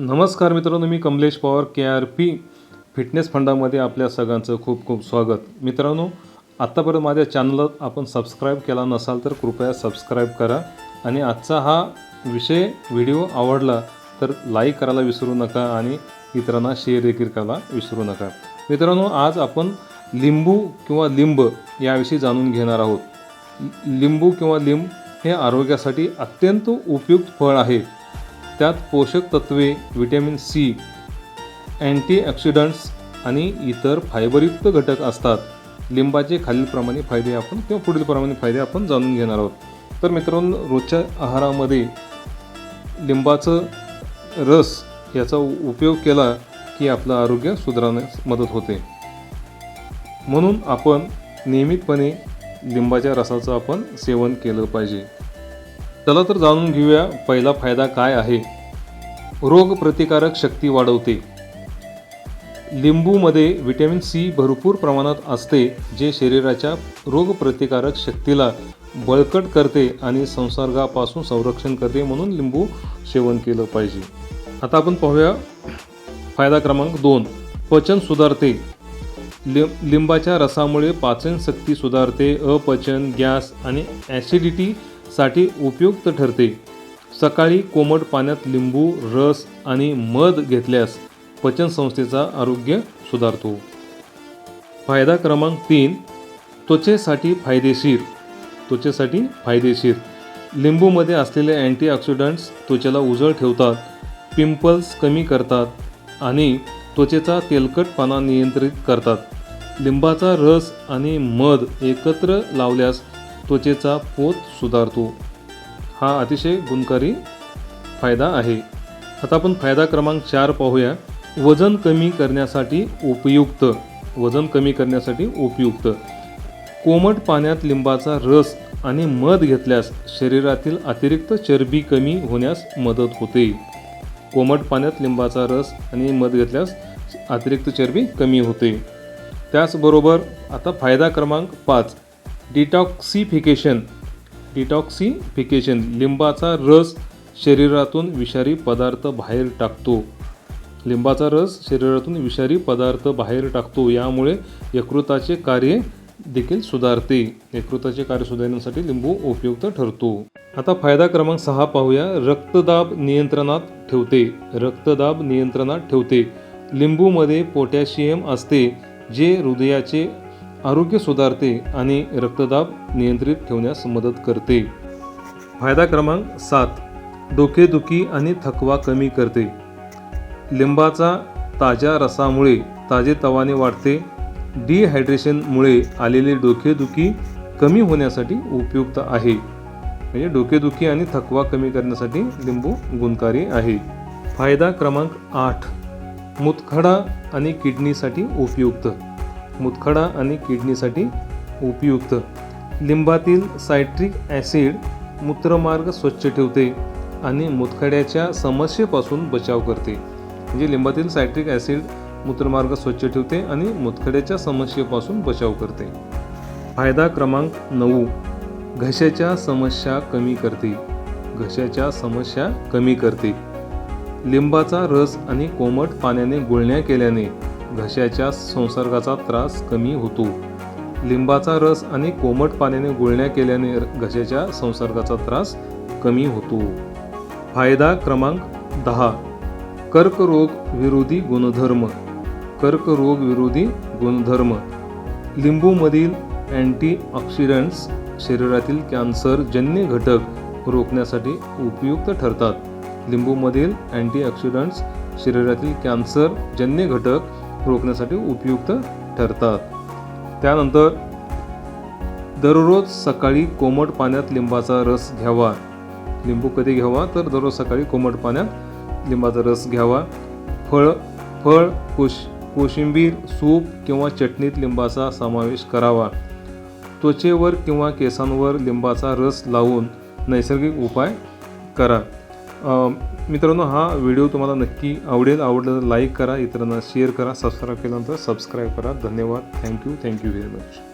नमस्कार मित्रांनो मी Kamlesh Pawar K R P fitness फंडामध्ये आपल्या सगळ्यांचं खूप खूप स्वागत. मित्रांनो आत्तापर्यंत माझ्या चॅनलला आपण सबस्क्राईब केला नसाल तर कृपया सबस्क्राईब करा आणि आजचा हा विषय व्हिडिओ आवडला तर लाईक करायला विसरू नका आणि इतरांना शेअर देखील करायला विसरू नका. मित्रांनो आज आपण लिंबू किंवा लिंब याविषयी जाणून घेणार आहोत. लिंबू किंवा लिंब हे आरोग्यासाठी अत्यंत उपयुक्त फळ आहे. त्यात पोषक तत्वे व्हिटॅमिन सी अँटीऑक्सिडंट्स आणि इतर फायबरयुक्त घटक असतात. लिंबाचे खालीलप्रमाणे फायदे आपण किंवा पुढीलप्रमाणे फायदे आपण जाणून घेणार आहोत. तर मित्रांनो रोजच्या आहारामध्ये लिंबाचं रस याचा उपयोग केला की आपलं आरोग्य सुधारण्यास मदत होते. म्हणून आपण नियमितपणे लिंबाच्या रसाचं आपण सेवन केलं पाहिजे. चला तर जाणून घेऊया पहिला फायदा काय आहे. रोगप्रतिकारक शक्ती वाढवते. लिंबूमध्ये व्हिटॅमिन सी भरपूर प्रमाणात असते जे शरीराच्या रोगप्रतिकारक शक्तीला बळकट करते आणि संसर्गापासून संरक्षण करते म्हणून लिंबू सेवन केलं पाहिजे. आता आपण पाहूया फायदा क्रमांक दोन पचन सुधारते. लि लिंबाच्या रसामुळे पाचनशक्ती सुधारते अपचन गॅस आणि ॲसिडिटी साठी उपयुक्त ठरते. सकाळी कोमट पाण्यात लिंबू रस आणि मध घेतल्यास पचनसंस्थेचा आरोग्य सुधारतो. फायदा क्रमांक तीन त्वचेसाठी फायदेशीर. त्वचेसाठी फायदेशीर. लिंबूमध्ये असलेले अँटीऑक्सिडंट्स त्वचेला उजळ ठेवतात पिंपल्स कमी करतात आणि त्वचेचा तेलकटपणा नियंत्रित करतात. लिंबाचा रस आणि मध एकत्र लावल्यास त्वचेचा पोत सुधारतो. हा अतिशय गुणकारी फायदा आहे. आता आपण फायदा क्रमांक चार पाहूया. वजन कमी करण्यासाठी उपयुक्त. वजन कमी करण्यासाठी उपयुक्त. कोमट पाण्यात लिंबाचा रस आणि मध घेतल्यास शरीरातील अतिरिक्त चरबी कमी होण्यास मदत होते. कोमट पाण्यात लिंबाचा रस आणि मध घेतल्यास अतिरिक्त चरबी कमी होते. त्याचबरोबर आता फायदा क्रमांक पाच. डिटॉक्सिफिकेशन डिटॉक्सिफिकेशन लिंबाचा रस शरीरातून विषारी पदार्थ बाहेर टाकतो. लिंबाचा रस शरीरातून विषारी पदार्थ बाहेर टाकतो यामुळे यकृताचे कार्य देखील सुधारते. यकृताचे कार्य सुधारण्यासाठी लिंबू उपयुक्त ठरतो. आता फायदा क्रमांक सहा पाहूया. रक्तदाब नियंत्रणात ठेवते. रक्तदाब नियंत्रणात ठेवते. लिंबूमध्ये पोटॅशियम असते जे हृदयाचे आरोग्य सुधारते आणि रक्तदाब नियंत्रित ठेवण्यास मदत करते. फायदा क्रमांक सात डोकेदुखी आणि थकवा कमी करते. लिंबाचा ताज्या रसामुळे ताजेतवाने वाढते. डिहायड्रेशनमुळे आलेली डोकेदुखी कमी होण्यासाठी उपयुक्त आहे. म्हणजे डोकेदुखी आणि थकवा कमी करण्यासाठी लिंबू गुणकारी आहे. फायदा क्रमांक आठ मुतखडा आणि किडनीसाठी उपयुक्त. मुतखडा आणि किडनीसाठी उपयुक्त. लिंबातील सायट्रिक ॲसिड मूत्रमार्ग स्वच्छ ठेवते आणि मुतखड्याच्या समस्येपासून बचाव करते. म्हणजे लिंबातील सायट्रिक ॲसिड मूत्रमार्ग स्वच्छ ठेवते आणि मुतखड्याच्या समस्येपासून बचाव करते. फायदा क्रमांक नऊ. घशाच्या समस्या कमी करते. घशाच्या समस्या कमी करते. लिंबाचा रस आणि कोमट पाण्याने गुळण्या केल्याने घशाच्या संसर्गाचा त्रास कमी होतो. लिंबाचा रस आणि कोमट पाण्याने गुळण्या केल्याने घशाच्या संसर्गाचा त्रास कमी होतो. फायदा क्रमांक दहा. कर्करोग विरोधी गुणधर्म. कर्करोग विरोधी गुणधर्म. लिंबूमधील अँटीऑक्सिडंट्स शरीरातील कॅन्सरजन्य घटक रोखण्यासाठी उपयुक्त ठरतात. लिंबूमधील अँटीऑक्सिडंट्स शरीरातील कॅन्सरजन्य घटक रोखण्यासाठी उपयुक्त ठरतात. त्यानंतर दररोज सकाळी कोमट पाण्यात लिंबाचा रस घ्यावा. लिंबू कधी घ्यावा? तर दररोज सकाळी कोमट पाण्यात लिंबाचा रस घ्यावा. फळ फळ कोश कोशिंबीर सूप किंवा चटणीत लिंबाचा समावेश करावा. त्वचेवर किंवा केसांवर लिंबाचा रस लावून नैसर्गिक उपाय करा. मित्रांनो हा व्हिडिओ तुम्हाला नक्की आवडेल आवडलं तर लाईक करा इतरांना शेअर करा सबस्क्राईब केल्यानंतर सबस्क्राईब करा. धन्यवाद. Thank you. Thank you very much.